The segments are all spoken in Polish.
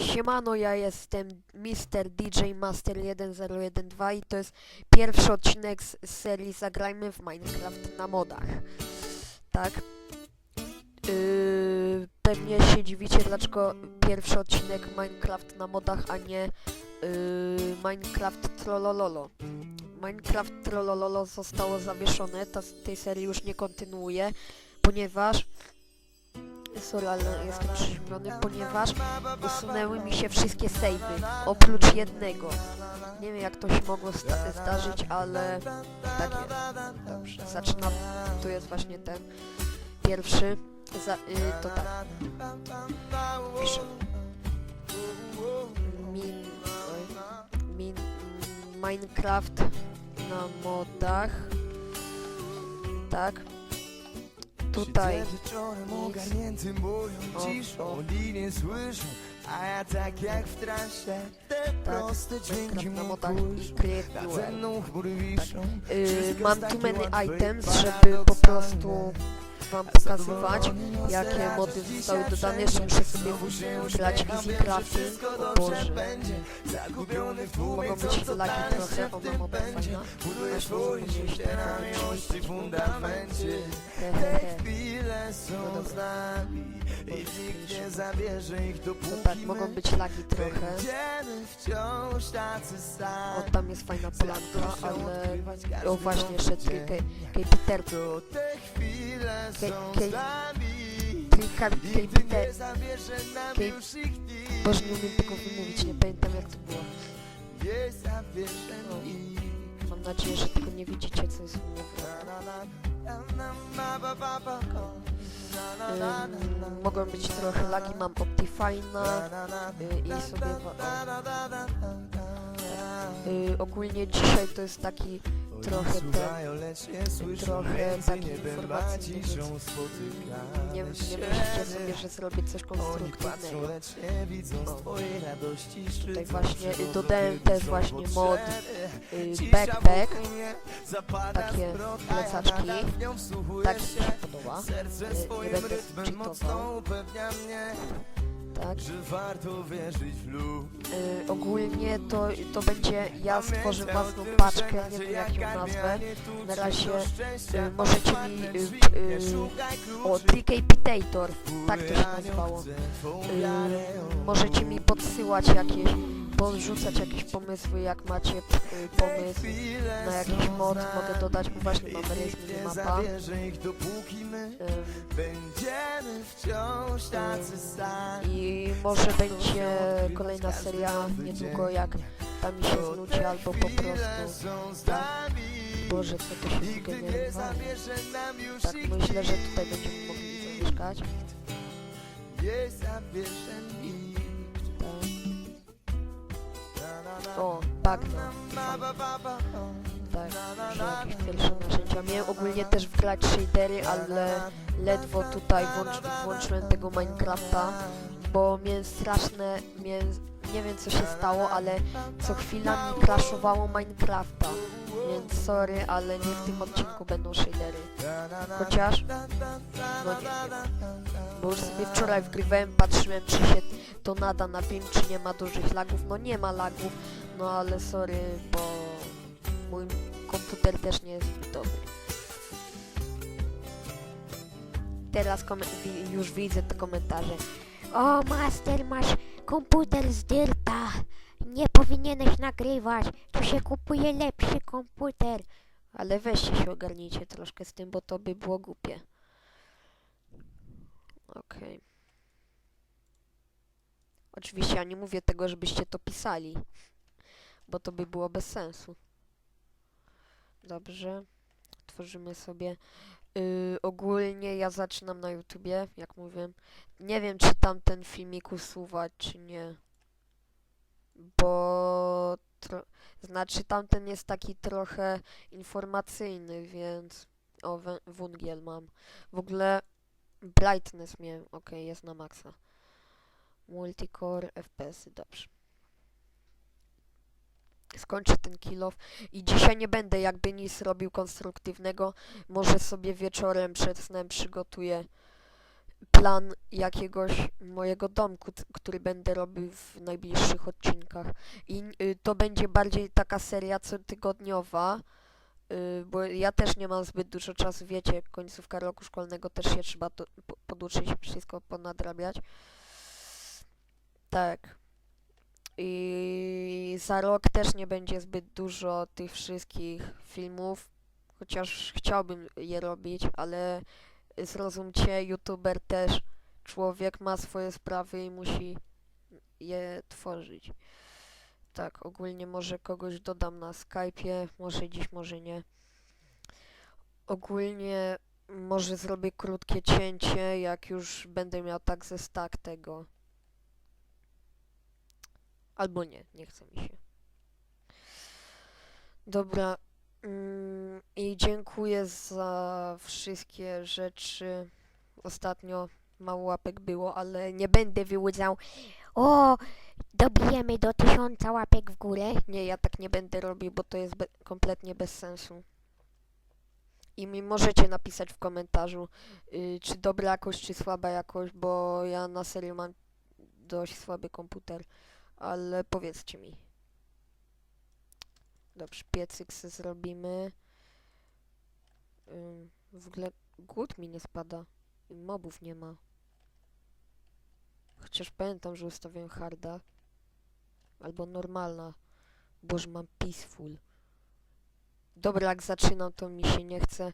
Siemano, ja jestem Mr. DJ Master 1012 i to jest pierwszy odcinek z serii Zagrajmy w Minecraft na modach. Tak. Yy, pewnie się dziwicie, dlaczego pierwszy odcinek Minecraft na modach, a nie yy, Minecraft Trollololo. Minecraft Trollololo zostało zawieszone, ta, tej serii już nie kontynuuje, ponieważ Sorry, ale jestem przeziębiony, ponieważ usunęły mi się wszystkie savey, oprócz jednego. Nie wiem jak to się mogło sta- zdarzyć, ale tak jest. Dobrze, zaczynam. Tu jest właśnie ten pierwszy. Za, y, to tak. Piszę. Min, oj, min, Minecraft na modach. Tak. Tutaj. Ogarnięty moją ciszą a ja tak jak w transie Te proste dźwięki ze mną chmury wiszą Yy, Wszystko mam tu many items, żeby po prostu wam pokazywać, jakie mody zostały dodane, że muszę sobie grać easy crafting, o Boże. Mogą być lagi trochę, się w ona tym moda będzie fajna. Buduję Właśnie swoje zrobiłeś życie taką na miłości fundamencie Te chwile No są dobra. z nami I nikt nie zabierze ich dopóki tak, my mogą być lagi trochę. Wciąż tacy O, sami tam jest fajna polanka, ale... O, właśnie, jeszcze. Peter. To te chwile Boże, nie umiem tego wymówić, nie pamiętam jak to było. Nie zabierze O. nikt Mam nadzieję, że tego nie widzicie, co jest u mnie w Na, rogu. na, na, na, na, ba, ba, ba, ko. Na, na, na, na, na. Ym, mogą być trochę lagi, mam Optifine'a y, i sobie... Y, ogólnie dzisiaj to jest taki trochę ten... lecz nie trochę takiej informacji, więc spotykamy Nie, nie myślcie sobie, że zrobię coś konstruktywnego. lecz nie widzą O. z twojej radości szczyt. Tutaj właśnie, y, dodałem też właśnie mod, Y, backpack, takie plecaczki. tak mi się. podoba. Serce Y, nie swoim będę czytował. Tak. że warto wierzyć w luz. Y, ogólnie to, to będzie, ja stworzę własną paczkę, nie wiem jak ją nazwę. Na razie, y, możecie mi, y, y, O. Tricapitator, tak to się nazywało. Y, możecie mi podsyłać jakieś, podrzucać jakieś pomysły, jak macie y, pomysł na jakiś mod, mogę dodać, bo właśnie wciąż tacy sami. I może będzie kolejna seria niedługo, jak tam mi się znudzi, albo po prostu... tak. Boże, co to się zgenerowało? zabierze nam już Tak, myślę, że tutaj będziemy mogli zamieszkać. Nie zabierze nikt. O, bagna. Ba, ba, ba, ba, o. Tak, jakieś pierwsze narzędzia. Miałem ogólnie też wgrać shadery, ale ledwo tutaj włącz, włączyłem tego Minecrafta, bo miałem straszne, miałem, nie wiem co się stało, ale co chwila mi crashowało Minecrafta. Więc sorry, ale nie w tym odcinku będą shadery. Chociaż, no nie wiem. Bo już sobie wczoraj wgrywałem, patrzyłem czy się to nada na film, czy nie ma dużych lagów. No nie ma lagów, no ale sorry, bo mój komputer też nie jest dobry. Teraz już widzę te komentarze. O, master, masz komputer z dyrta. Nie powinieneś nagrywać. Tu się kupuje lepszy komputer. Ale weźcie się ogarnijcie troszkę z tym, bo to by było głupie. Okej. Oczywiście ja nie mówię tego, żebyście to pisali, bo to by było bez sensu. Dobrze. Tworzymy sobie. Yy, ogólnie ja zaczynam na YouTubie, jak mówię. Nie wiem, czy tam ten filmik usuwać, czy nie. Bo... Znaczy tamten jest taki trochę informacyjny, więc... O, wungiel mam. W ogóle brightness miałem. Ok, jest na maksa. Multicore FPS, dobrze. Skończę ten kill off i dzisiaj nie będę jakby nic robił konstruktywnego. Może sobie wieczorem przed snem przygotuję plan jakiegoś mojego domku, który będę robił w najbliższych odcinkach. I y, to będzie bardziej taka seria cotygodniowa, y, bo ja też nie mam zbyt dużo czasu, wiecie, końcówka roku szkolnego też się trzeba poduczyć, wszystko ponadrabiać. Tak. I za rok też nie będzie zbyt dużo tych wszystkich filmów, chociaż chciałbym je robić, ale zrozumcie, youtuber też człowiek ma swoje sprawy i musi je tworzyć. Tak, ogólnie może kogoś dodam na Skype'ie, może dziś, może nie. Ogólnie może zrobię krótkie cięcie, jak już będę miał tak ze stack tego. Albo nie, nie chce mi się. Dobra. Mm, I dziękuję za wszystkie rzeczy. Ostatnio mało łapek było, ale nie będę wyłudzał. O, dobijemy do tysiąca łapek w górę. Nie, ja tak nie będę robił, bo to jest be kompletnie bez sensu. I mi możecie napisać w komentarzu, y, czy dobra jakość, czy słaba jakość, bo ja na serio mam dość słaby komputer. Ale powiedzcie mi. Dobrze, piecyk se zrobimy. Ym, w ogóle głód mi nie spada. I mobów nie ma. Chociaż pamiętam, że ustawiłem harda. Albo normalna. Boże, mam peaceful. Dobra, jak zaczynam, to mi się nie chce.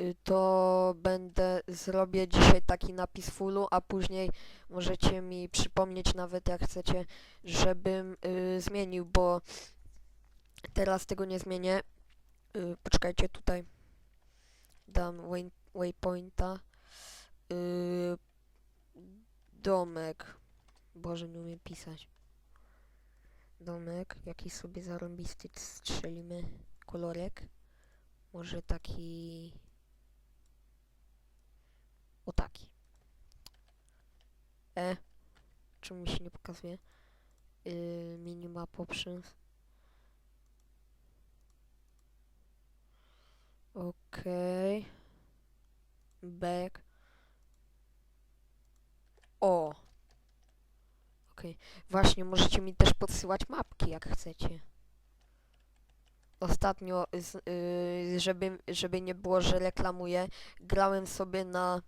Y, To będę, zrobię dzisiaj taki na peacefulu, a później możecie mi przypomnieć nawet jak chcecie, żebym y, zmienił, bo teraz tego nie zmienię. Y, poczekajcie, tutaj dam way, waypointa. Y, domek. Boże, nie umiem pisać domek, jakiś sobie zarąbisty strzelimy kolorek. Może taki... O taki. E. Czemu mi się nie pokazuje? Yy, minimap. Okej. Back. O! Okej. Właśnie, możecie mi też podsyłać mapki, jak chcecie. Ostatnio, z, yy, żeby, żeby nie było, że reklamuję, grałem sobie na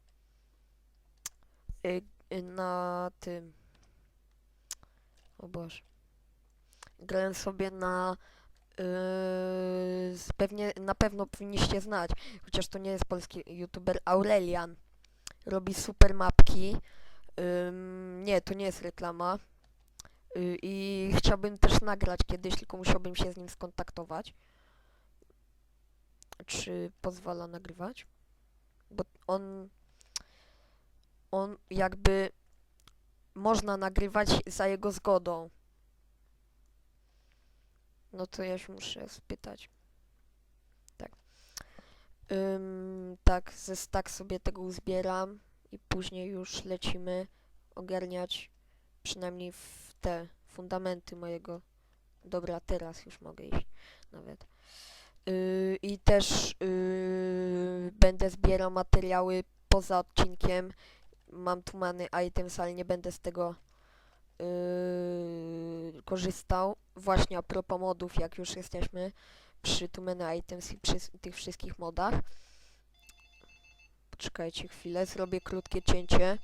yy, yy, na tym o Boże grałem sobie na yy, pewnie, na pewno powinniście znać, chociaż to nie jest polski youtuber, Aurelian robi super mapki Ym, nie, to nie jest reklama. Y, I chciałbym też nagrać kiedyś, tylko musiałbym się z nim skontaktować. Czy pozwala nagrywać? Bo on. On jakby. Można nagrywać za jego zgodą. No to ja się muszę spytać. Tak. Ym, tak, ze stack sobie tego uzbieram i później już lecimy ogarniać przynajmniej w te fundamenty mojego. Dobra, teraz już mogę iść nawet. Yy, I też yy, będę zbierał materiały poza odcinkiem. Mam tu many items, ale nie będę z tego yy, korzystał. Właśnie a propos modów, jak już jesteśmy przy Tumany Items i przy tych wszystkich modach. Poczekajcie chwilę, zrobię krótkie cięcie.